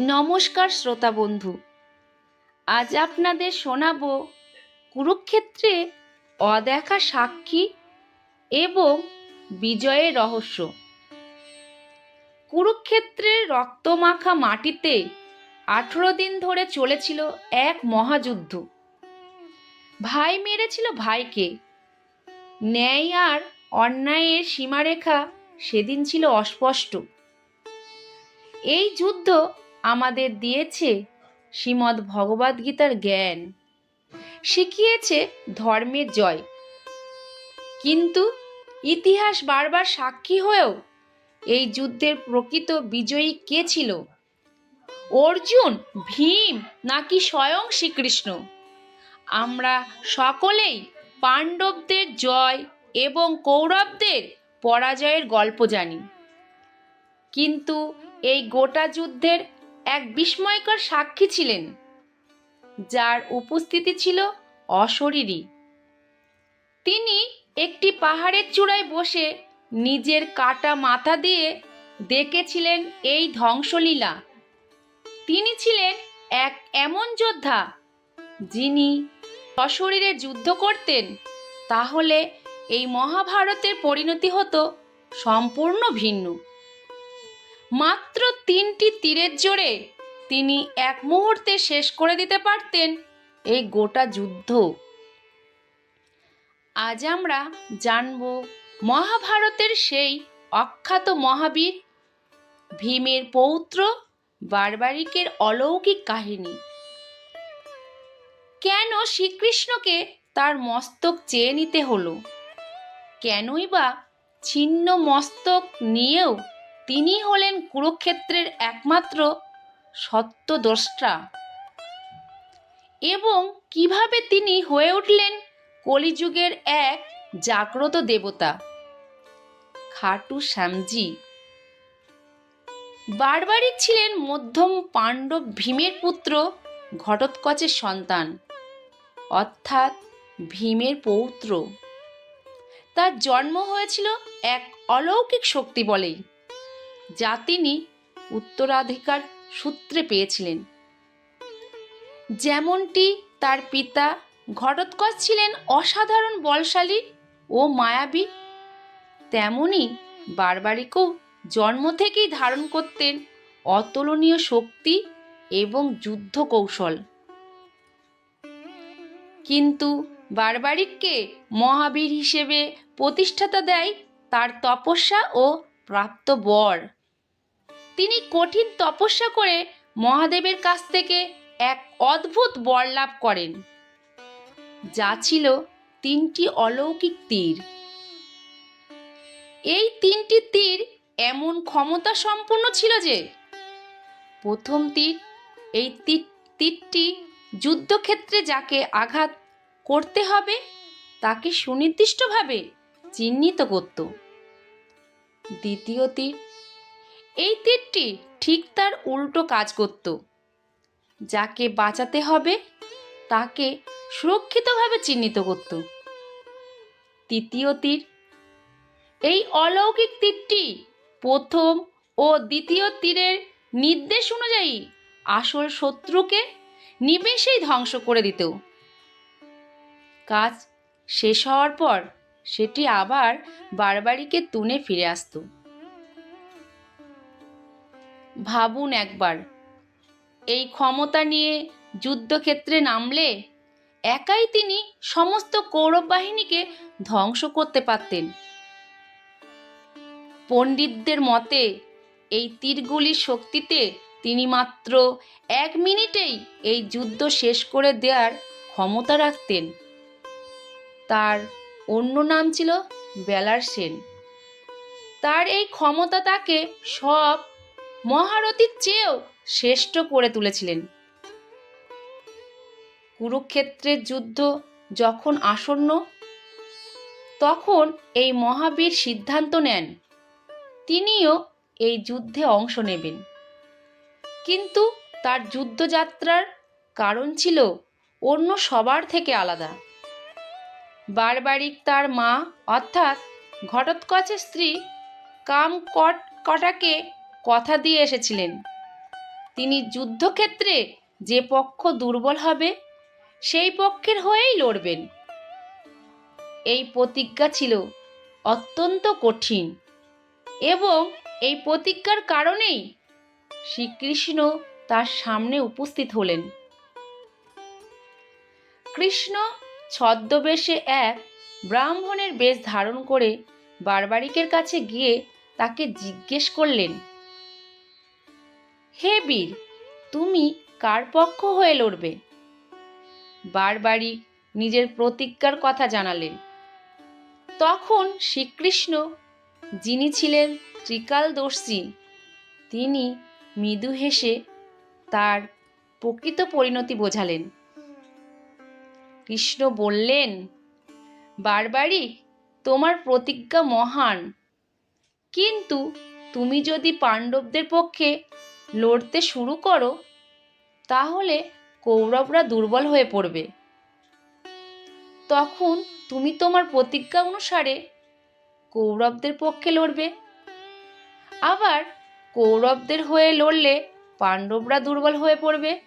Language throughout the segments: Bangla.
নমস্কার শ্রোতা বন্ধু। আজ আপনাদের শোনাব কুরুক্ষেত্রে অদেখা সাক্ষী এবং বিজয়ের রহস্য। কুরুক্ষেত্রের রক্তমাখা মাটিতে আঠেরো দিন ধরে চলেছিল এক মহাযুদ্ধ। ভাই মেরেছিল ভাইকে। ন্যায় আর অন্যায়ের সীমারেখা সেদিন ছিল অস্পষ্ট। এই যুদ্ধ আমাদের দিয়েছে শ্রীমদ্ ভগবদ্গীতার জ্ঞান। শিখিয়েছে ধর্মের জয়। কিন্তু ইতিহাস বারবার সাক্ষী হয়েও এই যুদ্ধের প্রকৃত বিজয়ী কে ছিল? অর্জুন, ভীম নাকি স্বয়ং শ্রীকৃষ্ণ? আমরা সকলেই পাণ্ডবদের জয় এবং কৌরবদের পরাজয়ের গল্প জানি। কিন্তু এই গোটা যুদ্ধের এক বিস্ময়কর সাক্ষী ছিলেন, যার উপস্থিতি ছিল অশরীরী। তিনি একটি পাহাড়ের চূড়ায় বসে নিজের কাটা মাথা দিয়ে দেখেছিলেন এই ধ্বংসলীলা। তিনি ছিলেন এক এমন যোদ্ধা, যিনি সশরীরে যুদ্ধ করতেন, তাহলে এই মহাভারতের পরিণতি হতো সম্পূর্ণ ভিন্ন। মাত্র তিনটি তীরের জোরে তিনি এক মুহূর্তে শেষ করে দিতে পারতেন এই গোটা যুদ্ধ। আজ আমরা জানব মহাভারতের সেই অখ্যাত মহাবীর, ভীমের পৌত্র বারবারিকের অলৌকিক কাহিনী। কেন শ্রীকৃষ্ণকে তার মস্তক চেয়ে নিতে হলো? কেনই বা ছিন্ন মস্তক নিয়েও তিনি হলেন কুরুক্ষেত্রের একমাত্র সত্যদ্রষ্টা। এবং কীভাবে তিনি হয়ে উঠলেন কলিযুগের এক জাগ্রত দেবতা? খাটু শ্যামজি। বারবারিক ছিলেন মধ্যম পাণ্ডব ভীমের পুত্র ঘটোৎকচের সন্তান, অর্থাৎ ভীমের পৌত্র। তার জন্ম হয়েছিল এক অলৌকিক শক্তি বলেই। যা তিনি উত্তরাধিকার সূত্রে পেয়েছিলেন। যেমনটি তার পিতা ঘটোৎকচ ছিলেন অসাধারণ বলশালী ও মায়াবী, তেমনি বারবারিকও জন্ম থেকেই ধারণ করতেন অতুলনীয় শক্তি এবং যুদ্ধ কৌশল কিন্তু বারবারিককে মহাবীর হিসেবে প্রতিষ্ঠাতা দেয় তার তপস্যা ও প্রাপ্ত বর। তিনি কঠিন তপস্যা করে মহাদেবের কাছ থেকে এক অদ্ভুত বর লাভ করেন। যা ছিল তিনটি অলৌকিক তীর। এই তিনটি তীর এমন ক্ষমতা সম্পন্ন ছিল যে, প্রথম তীর, এই তীর, তীরটি যুদ্ধক্ষেত্রে যাকে আঘাত করতে হবে, তাকে সুনির্দিষ্টভাবে চিহ্নিত করত। দ্বিতীয় তীর এই তীরটি ঠিক তার উল্টো কাজ করত। যাকে বাঁচাতে হবে, তাকে সুরক্ষিতভাবে চিহ্নিত করত। তৃতীয় তীর এই অলৌকিক তীরটি প্রথম ও দ্বিতীয় তীরের নির্দেশ অনুযায়ী আসল শত্রুকে নিমেষেই ধ্বংস করে দিত। কাজ শেষ হওয়ার পর সেটি আবার বারবারিকে তুনে ফিরে আসতো। ভাবুন একবার। এই ক্ষমতা নিয়ে যুদ্ধক্ষেত্রে নামলে একাই তিনি সমস্ত কৌরব বাহিনীকে ধ্বংস করতে পারতেন। পণ্ডিতদের মতে, এই তীরগুলির শক্তিতে তিনি মাত্র এক মিনিটেই এই যুদ্ধ শেষ করে দেওয়ার ক্ষমতা রাখতেন। তার অন্য নাম ছিল বেলার সেন তার এই ক্ষমতা তাকে সব মহারথীর চেয়েও শ্রেষ্ঠ করে তুলেছিলেন। কুরুক্ষেত্রের যুদ্ধ যখন আসন্ন, তখন এই মহাবীর সিদ্ধান্ত নেন। তিনিও এই যুদ্ধে অংশ নেবেন। কিন্তু তার যুদ্ধযাত্রার কারণ ছিল অন্য সবার থেকে আলাদা। বারবারিক তার মা, অর্থাৎ ঘটোৎকচের স্ত্রী কাম কট কটাকে কথা দিয়ে এসেছিলেন। তিনি যুদ্ধক্ষেত্রে যে পক্ষ দুর্বল হবে, সেই পক্ষের হয়েই লড়বেন। এই প্রতিজ্ঞা ছিল অত্যন্ত কঠিন এবং এই প্রতিজ্ঞার কারণেই শ্রীকৃষ্ণ তার সামনে উপস্থিত হলেন। কৃষ্ণ ছদ্মবেশে এক ব্রাহ্মণের বেশ ধারণ করে বারবারিকের কাছে গিয়ে তাকে জিজ্ঞেস করলেন হে বীর, তুমি কার পক্ষ হয়ে লড়বে? বারবারই নিজের প্রতিজ্ঞার কথা জানালেন। তখন শ্রীকৃষ্ণ, যিনি ছিলেন ত্রিকালদর্শী তিনি মৃদু হেসে তার প্রকৃত পরিণতি বোঝালেন। কৃষ্ণ বললেন, বারবারই তোমার প্রতিজ্ঞা মহান। কিন্তু তুমি যদি পাণ্ডবদের পক্ষে লড়তে শুরু করো, তাহলে কৌরবরা দুর্বল হয়ে পড়বে। তখন তুমি তোমার প্রতিজ্ঞা অনুসারে কৌরবদের পক্ষে লড়বে। আবার কৌরবদের হয়ে লড়লে পাণ্ডবরা দুর্বল হয়ে পড়বে।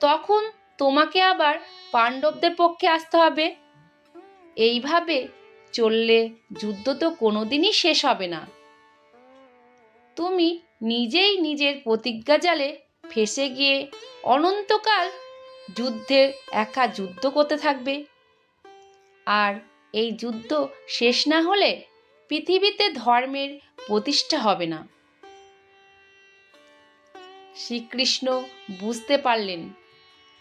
তখন তোমাকে আবার পাণ্ডবদের পক্ষে আসতে হবে। এইভাবে চললে যুদ্ধ তো কোনোদিনই শেষ হবে না। তুমি নিজেই নিজের প্রতিজ্ঞা জালে ফেসে গিয়ে অনন্তকাল যুদ্ধে একা যুদ্ধ করতে থাকবে। আর এই যুদ্ধ শেষ না হলে পৃথিবীতে ধর্মের প্রতিষ্ঠা হবে না। শ্রীকৃষ্ণ বুঝতে পারলেন,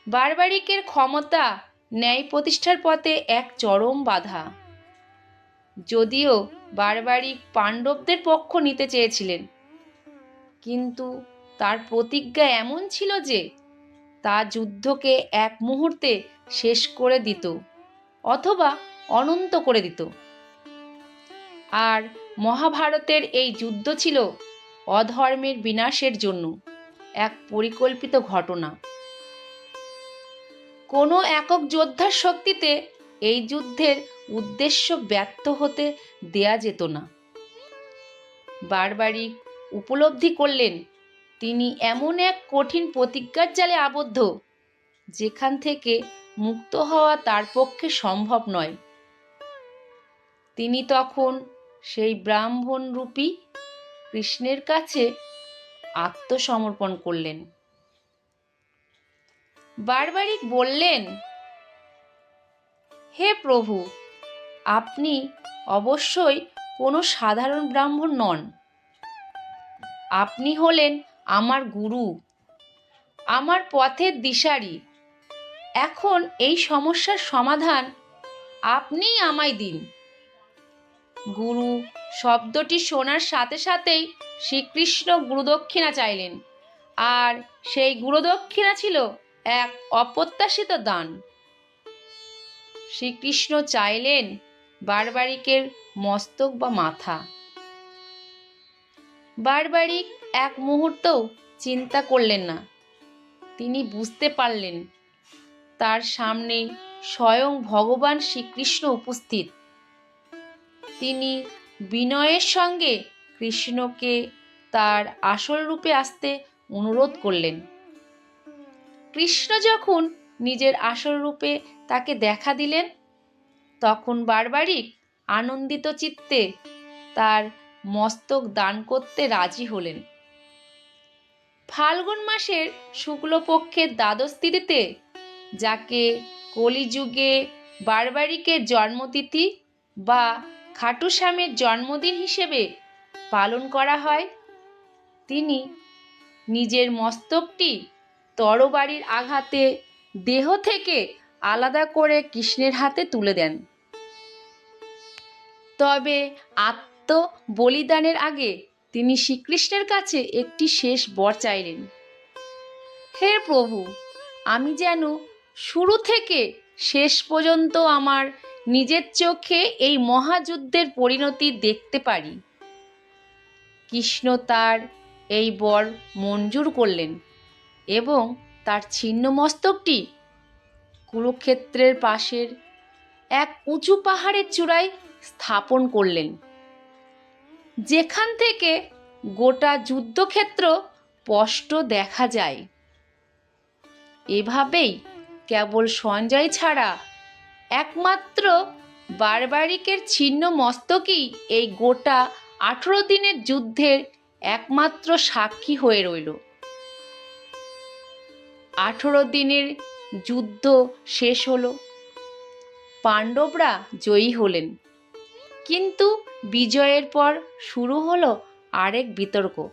বারবারিকের ক্ষমতা ন্যায় প্রতিষ্ঠার পথে এক চরম বাধা। যদিও বারবারিক পাণ্ডবদের পক্ষ নিতে চেয়েছিলেন কিন্তু তার প্রতিজ্ঞা এমন ছিল যে তা যুদ্ধকে এক মুহূর্তে শেষ করে দিত অথবা অনন্ত করে দিত। আর মহাভারতের এই যুদ্ধ ছিল অধর্মের বিনাশের জন্য এক পরিকল্পিত ঘটনা। কোনো একক যোদ্ধার শক্তিতে এই যুদ্ধের উদ্দেশ্য ব্যর্থ হতে দেয়া যেত না। বারবারই উপলব্ধি করলেন, তিনি এমন এক কঠিন প্রতিজ্ঞার জালে আবদ্ধ, যেখান থেকে মুক্ত হওয়া তার পক্ষে সম্ভব নয়। তিনি তখন সেই ব্রাহ্মণ রূপী কৃষ্ণের কাছে আত্মসমর্পণ করলেন। বারবারিক বললেন, হে প্রভু, আপনি অবশ্যই কোনো সাধারণ ব্রাহ্মণ নন। আপনি হলেন আমার গুরু, আমার পথের দিশারি। এখন এই সমস্যার সমাধান আপনিই আমায় দিন। গুরু শব্দটি শোনার সাথে সাথেই শ্রীকৃষ্ণ গুরুদক্ষিণা চাইলেন, আর সেই গুরুদক্ষিণা ছিল এক অপ্রত্যাশিত দান। শ্রীকৃষ্ণ চাইলেন বারবারিকের মস্তক বা মাথা। বারবারিক এক মুহূর্তও চিন্তা করলেন না। তিনি বুঝতে পারলেন, তার সামনে স্বয়ং ভগবান শ্রীকৃষ্ণ উপস্থিত। তিনি বিনয়ের সঙ্গে কৃষ্ণকে তার আসল রূপে আসতে অনুরোধ করলেন। কৃষ্ণ যখন নিজের আসল রূপে তাকে দেখা দিলেন, তখন বারবারিক আনন্দিত চিত্তে তার মস্তক দান করতে রাজি হলেন। ফাল্গুন মাসের শুক্লপক্ষের দ্বাদশ তিথিতে, যাকে কলিযুগে বারবারিকের জন্মতিথি বা খাটুশ্যামের জন্মদিন হিসেবে পালন করা হয়, তিনি নিজের মস্তকটি তরবারির আঘাতে দেহ থেকে আলাদা করে কৃষ্ণের হাতে তুলে দেন। তবে আত্ম বলিদানের আগে তিনি শ্রীকৃষ্ণের কাছে একটি শেষ বর চাইলেন। হে প্রভু, আমি যেন শুরু থেকে শেষ পর্যন্ত আমার নিজের চোখে এই মহাযুদ্ধের পরিণতি দেখতে পারি। কৃষ্ণ তার এই বর মঞ্জুর করলেন এবং তার ছিন্ন মস্তকটি কুরুক্ষেত্রের পাশের এক উঁচু পাহাড়ের চূড়ায় স্থাপন করলেন। যেখান থেকে গোটা যুদ্ধক্ষেত্র স্পষ্ট দেখা যায়। এভাবেই কেবল সঞ্জয় ছাড়া একমাত্র বারবারিকের ছিন্ন মস্তকই এই গোটা আঠেরো দিনের যুদ্ধের একমাত্র সাক্ষী হয়ে রইল। আঠেরো দিনের যুদ্ধ শেষ হলো। পাণ্ডবরা জয়ী হলেন। কিন্তু বিজয়ের পর শুরু হলো আরেক বিতর্ক।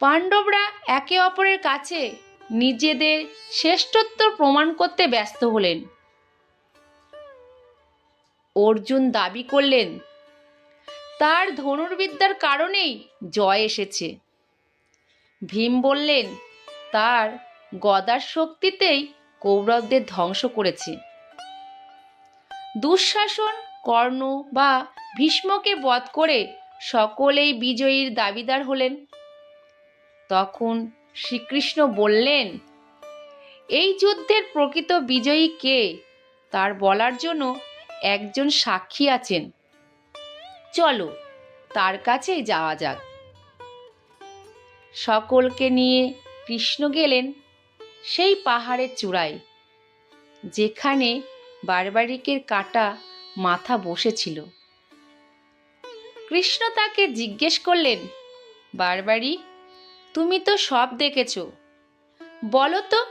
পাণ্ডবরা একে অপরের কাছে নিজেদের শ্রেষ্ঠত্ব প্রমাণ করতে ব্যস্ত হলেন। অর্জুন দাবি করলেন, তার ধনুর্বিদ্যার কারণেই জয় এসেছে। ভীম বললেন, তার গদার শক্তিতেই কৌরবদের ধ্বংস করেছে। দুঃশাসন কর্ণ বা ভীষ্মকে বধ করে সকলেই বিজয়ীর দাবিদার হলেন। তখন শ্রীকৃষ্ণ বললেন, এই যুদ্ধের প্রকৃত বিজয়ী কে? তার বলার জন্য একজন সাক্ষী আছেন। চলো, তার কাছেই যাওয়া যাক। সকলকে নিয়ে কৃষ্ণ গেলেন সেই পাহাড়ের চূড়ায়, যেখানে বারবারিকের কাটা মাথা বসেছিল। কৃষ্ণ তাকে জিজ্ঞেস করলেন বারবারি তুমি তো সব দেখেছ। বলো তো,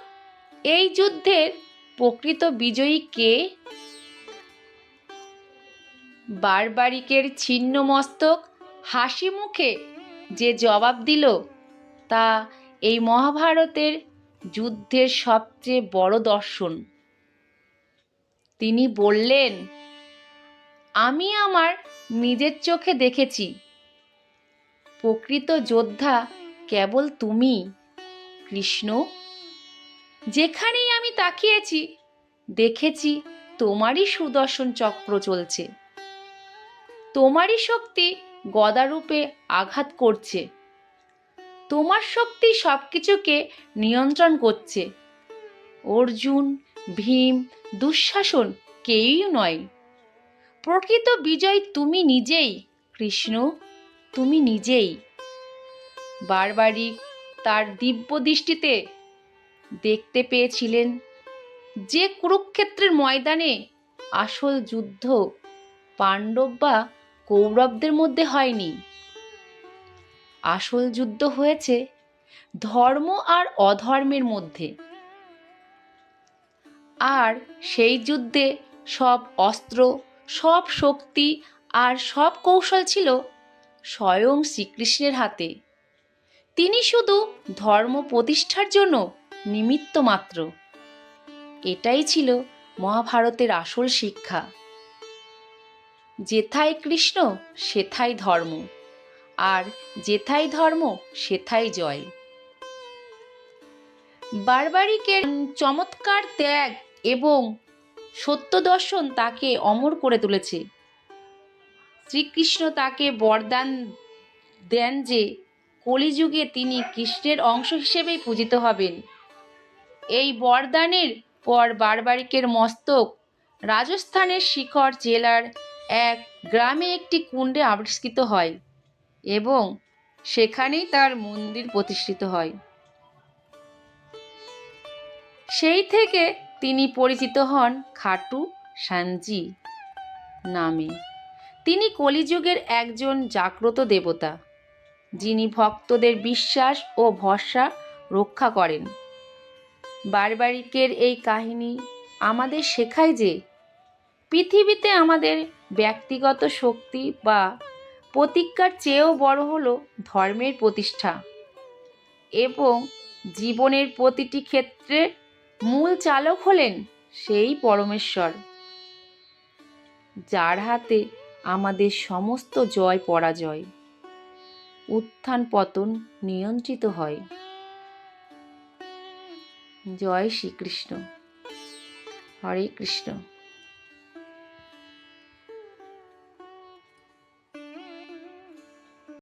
এই যুদ্ধের প্রকৃত বিজয়ী কে? বারবারিকের ছিন্ন মস্তক হাসি মুখে যে জবাব দিল, তা এই মহাভারতের যুদ্ধের সবচেয়ে বড় দর্শন। তিনি বললেন আমি আমার নিজের চোখে দেখেছি। প্রকৃত যোদ্ধা কেবল তুমি, কৃষ্ণ। যেখানেই আমি তাকিয়েছি, দেখেছি তোমারই সুদর্শন চক্র চলছে। তোমারই শক্তি গদারূপে আঘাত করছে। তোমার শক্তি সব কিছুকে নিয়ন্ত্রণ করছে। অর্জুন, ভীম, দুঃশাসন কেউই নয়। প্রকৃত বিজয় তুমি নিজেই, কৃষ্ণ, তুমি নিজেই। বারবারই তার দিব্য দৃষ্টিতে দেখতে পেয়েছিলেন যে কুরুক্ষেত্রের ময়দানে আসল যুদ্ধ পাণ্ডব বা কৌরবদের মধ্যে হয়নি। আসল যুদ্ধ হয়েছে ধর্ম আর অধর্মের মধ্যে। আর সেই যুদ্ধে সব অস্ত্র সব শক্তি আর সব কৌশল ছিল স্বয়ং শ্রীকৃষ্ণের হাতে। তিনি শুধু ধর্ম প্রতিষ্ঠার জন্য নিমিত্ত মাত্র। এটাই ছিল মহাভারতের আসল শিক্ষা। যেথায় কৃষ্ণ, সেথায় ধর্ম, আর যেথায় ধর্ম সেথাই জয়। বারবারিকের চমৎকার ত্যাগ এবং সত্য দর্শন তাকে অমর করে তুলেছে। শ্রীকৃষ্ণ তাকে বরদান দেন যে কলিযুগে তিনি কৃষ্ণের অংশ হিসেবেই পূজিত হবেন। এই বরদানের পর বারবারিকের মস্তক রাজস্থানের শিখর জেলার এক গ্রামে একটি কুণ্ডে আবিষ্কৃত হয় এবং সেখানেই তার মন্দির প্রতিষ্ঠিত হয়। সেই থেকে তিনি পরিচিত হন খাটু সানজি নামে। তিনি কলিযুগের একজন জাগ্রত দেবতা, যিনি ভক্তদের বিশ্বাস ও ভরসা রক্ষা করেন। বারবারিকের এই কাহিনী আমাদের শেখায় যে, পৃথিবীতে আমাদের ব্যক্তিগত শক্তি বা প্রতিজ্ঞার চেয়েও বড় হলো ধর্মের প্রতিষ্ঠা এবং জীবনের প্রতিটি ক্ষেত্রে মূল চালক হলেন সেই পরমেশ্বর। যার হাতে আমাদের সমস্ত জয় পরাজয়, উত্থান পতন নিয়ন্ত্রিত হয়। জয় শ্রীকৃষ্ণ। হরে কৃষ্ণ।